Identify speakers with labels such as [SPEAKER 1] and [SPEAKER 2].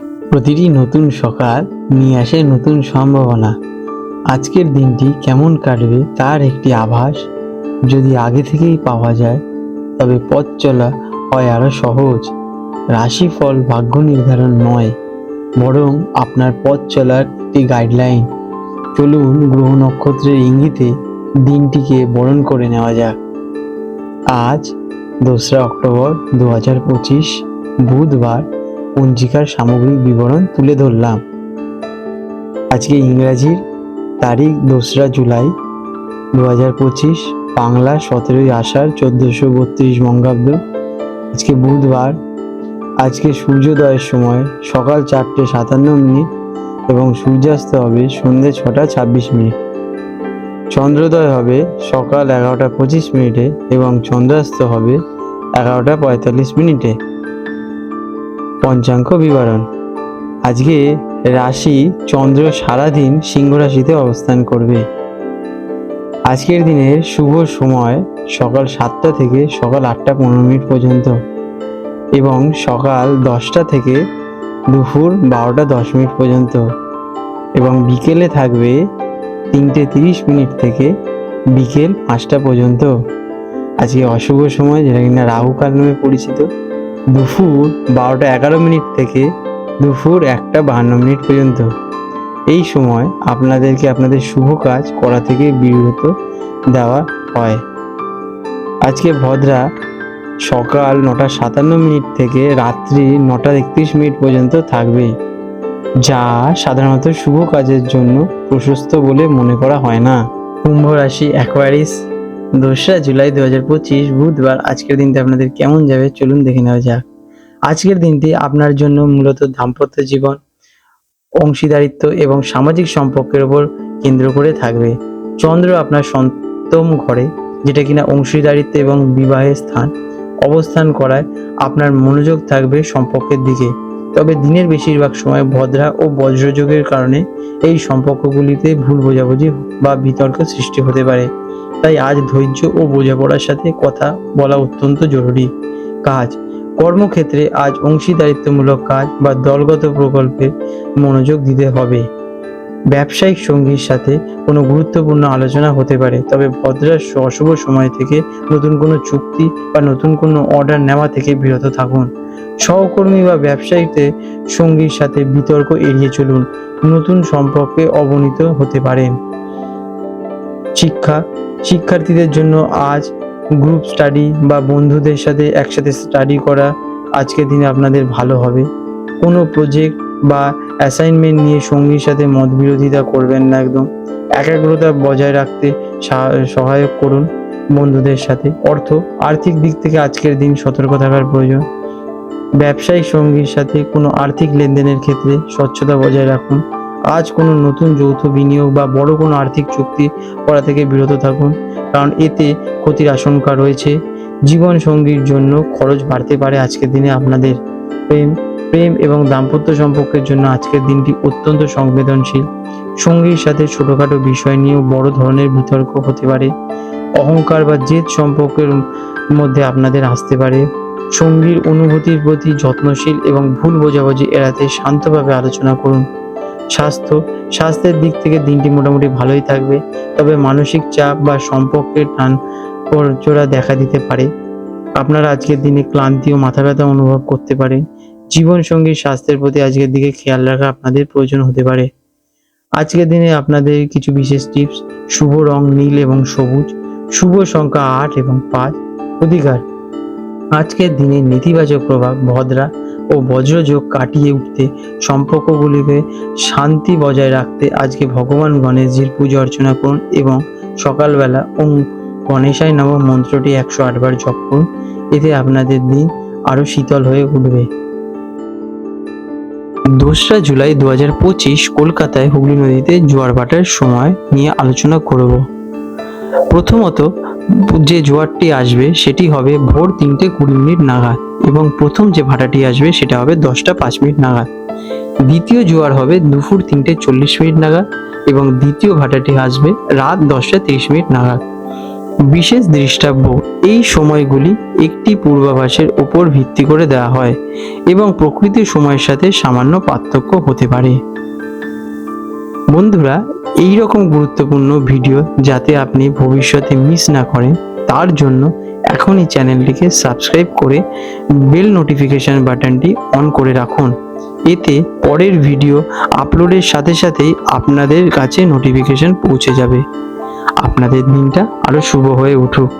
[SPEAKER 1] প্রতিটি নতুন সকাল নিয়ে আসে নতুন সম্ভাবনা। আজকের দিনটি কেমন কাটবে তার একটি আভাস যদি আগে থেকেই পাওয়া যায়, তবে পথ চলা হয় আরও সহজ। রাশিফল ভাগ্য নির্ধারণ নয়, বরং আপনার পথ চলার একটি গাইডলাইন চলুন গ্রহ নক্ষত্রের ইঙ্গিতে দিনটিকে বরণ করে নেওয়া যাক। আজ দোসরা অক্টোবর দু হাজার পঁচিশ, বুধবার পঞ্জিকার সামগ্রিক বিবরণ তুলে ধরলাম। আজকে ইংরাজির তারিখ দোসরা জুলাই দু হাজার পঁচিশ, বাংলা সতেরোই আষাঢ় চোদ্দোশো বত্রিশ বঙ্গাব্দ। আজকে বুধবার। আজকে সূর্যোদয়ের সময় সকাল চারটে সাতান্ন মিনিট এবং সূর্যাস্ত হবে সন্ধ্যে ছটা ছাব্বিশ মিনিট। চন্দ্রোদয় হবে সকাল এগারোটা পঁচিশ মিনিটে এবং চন্দ্রাস্ত হবে এগারোটা পঁয়তাল্লিশ মিনিটে। পঞ্চাঙ্গ বিবরণ। আজকে রাশি চন্দ্র সারাদিন সিংহ রাশিতে অবস্থান করবে। আজকের দিনের শুভ সময় সকাল সাতটা থেকে সকাল আটটা পনেরো মিনিট পর্যন্ত এবং সকাল দশটা থেকে দুপুর বারোটা দশ মিনিট পর্যন্ত এবং বিকেলে থাকবে তিনটে তিরিশ মিনিট থেকে বিকেল পাঁচটা পর্যন্ত। আজকে অশুভ সময়, যেটা কিনা রাহুকাল নামে পরিচিত। দুপুর বারোটা এগারো মিনিট থেকে দুপুর একটা বাহান্ন মিনিট পর্যন্ত। এই সময় আপনাদেরকে আপনাদের শুভ কাজ করা থেকে বিরত দেওয়া হয়। আজকে ভদ্রা সকাল নটা সাতান্ন মিনিট থেকে রাত্রি নটা একত্রিশ মিনিট পর্যন্ত থাকবে, যা সাধারণত শুভ কাজের জন্য প্রশস্ত বলে মনে করা হয় না। কুম্ভ রাশি অ্যাকোয়ারিস দোসরা জুলাই দু হাজার পঁচিশ বুধবার। আজকের দিনটি আপনাদের কেমন যাবে? চলুন দেখে নেওয়া যাক। আজকের দিনটি আপনার জন্য মূলত দাম্পত্য জীবন, অংশীদারিত্ব এবং সামাজিক সম্পর্কের উপর কেন্দ্র করে থাকবে। চন্দ্র আপনার সন্তম ঘরে, যেটা কিনা অংশীদারিত্ব এবং বিবাহের স্থান অবস্থান করায় আপনার মনোযোগ থাকবে সম্পর্কের দিকে। তবে দিনের বেশিরভাগ সময় ভদ্রা ও বজ্রযোগের কারণে এই সম্পর্কগুলিতে ভুল বোঝাবুঝি বা বিতর্ক সৃষ্টি হতে পারে। তাই আজ ধৈর্য ও বোঝাপড়ার সাথে কথা বলা অত্যন্ত জরুরি। কাজ। কর্মক্ষেত্রে আজ অংশীদারিত্বমূলক কাজ বা দলগত প্রকল্পে মনোযোগ দিতে হবে। ব্যবসায়িক সঙ্গীর সাথে কোনো গুরুত্বপূর্ণ আলোচনা হতে পারে, তবে ভদ্রার অশুভ সময় থেকে নতুন কোনো চুক্তি বা নতুন কোনো অর্ডার নেওয়া থেকে বিরত থাকুন। সহকর্মী বা ব্যবসায়ীতে সঙ্গীর সাথে বিতর্ক এড়িয়ে চলুন, নতুন সম্পর্কে অবনীত হতে পারেন। শিক্ষা, শিক্ষার্থীদের জন্য আজ গ্রুপ স্টাডি বা বন্ধুদের সাথে একসাথে স্টাডি করা আজকের দিনে আপনাদের ভালো হবে। কোনো প্রজেক্ট বা অ্যাসাইনমেন্ট নিয়ে সঙ্গীর সাথে মত বিরোধিতা করবেন না একদম। একাগ্রতা বজায় রাখতে সহায়ক করুন বন্ধুদের সাথে। অর্থ, আর্থিক দিক থেকে আজকের দিন সতর্ক থাকার প্রয়োজন। ব্যবসায়িক সঙ্গীর সাথে কোনো আর্থিক লেনদেনের ক্ষেত্রে স্বচ্ছতা বজায় রাখুন। আজ কোনো নতুন যৌথ বিনিয়োগ বা বড় কোনো আর্থিক চুক্তি করা থেকে বিরত থাকুন, কারণ এতে ক্ষতির আশঙ্কা রয়েছে। জীবন সঙ্গীর জন্য খরচ বাড়তে পারে আজকের দিনে আপনাদের। প্রেম প্রেম এবং দাম্পত্য সম্পর্কের জন্য আজকের দিনটি অত্যন্ত সংবেদনশীল। সঙ্গীর সাথে ছোটখাটো বিষয় নিয়েও বড় ধরনের বিতর্ক হতে পারে। অহংকার বা জেদ সম্পর্কের মধ্যে আপনাদের আসতে পারে। সঙ্গীর অনুভূতির প্রতি যত্নশীল এবং ভুল বোঝাবুঝি এড়াতে শান্তভাবে আলোচনা করুন। স্বাস্থ্য, স্বাস্থ্যের দিক থেকে দিনটি মোটামুটি ভালোই থাকবে, তবে মানসিক চাপ বা সম্পর্কের টান চোরা দেখা দিতে পারে। আপনারা আজকের দিনে ক্লান্তি ও মাথা ব্যথা অনুভব করতে পারেন। জীবন সঙ্গীর স্বাস্থ্যের প্রতি আজকের দিকে খেয়াল রাখা আপনাদের প্রয়োজন হতে পারে। আজকের দিনে আপনাদের কিছু বিশেষ টিপস, শুভ রং নীল এবং সবুজ, শুভ সংখ্যা আট এবং পাঁচ অধিকার। আজকের দিনে নেতিবাচক প্রভাব, ভদ্রা ও বজ্রযোগ কাটিয়ে উঠতে, সম্পর্কগুলিকে শান্তি বজায় রাখতে আজকে ভগবান গণেশজির পুজো অর্চনা করুন এবং সকালবেলা ওম গণেশায় নম মন্ত্রটি একশো আটবার জপ করুন। এতে আপনাদের দিন আরও শীতল হয়ে উঠবে। দোসরা জুলাই দু হাজার পঁচিশ কলকাতায় হুগলি নদীতে জোয়ার ভাটার সময় নিয়ে আলোচনা করব। প্রথমত, যে জোয়ারটি আসবে, সেটি হবে ভোর তিনটে কুড়ি মিনিট নাগাদ এবং প্রথম যে ভাটাটি আসবে, সেটা হবে দশটা পাঁচ মিনিট নাগাদ। দ্বিতীয় জোয়ার হবে দুপুর তিনটে চল্লিশ মিনিট নাগাদ এবং দ্বিতীয় ভাটাটি আসবে রাত দশটা তিরিশ মিনিট নাগাদ। বিশেষ দৃষ্টাব্য এই সময়গুলি একটি পূর্বাভাসের উপর ভিত্তি করে দেওয়া হয় এবং প্রকৃতির সময়ের সাথে সামান্য পার্থক্য হতে পারে। বন্ধুরা, এই রকম গুরুত্বপূর্ণ ভিডিও যাতে আপনি ভবিষ্যতে মিস না করেন, তার জন্য এখনই চ্যানেলটিকে সাবস্ক্রাইব করে বেল নোটিফিকেশন বাটনটি অন করে রাখুন। এতে পরের ভিডিও আপলোডের সাথে সাথেই আপনাদের কাছে নোটিফিকেশন পৌঁছে যাবে। আপনাদের দিনটা আরও শুভ হয়ে উঠুক।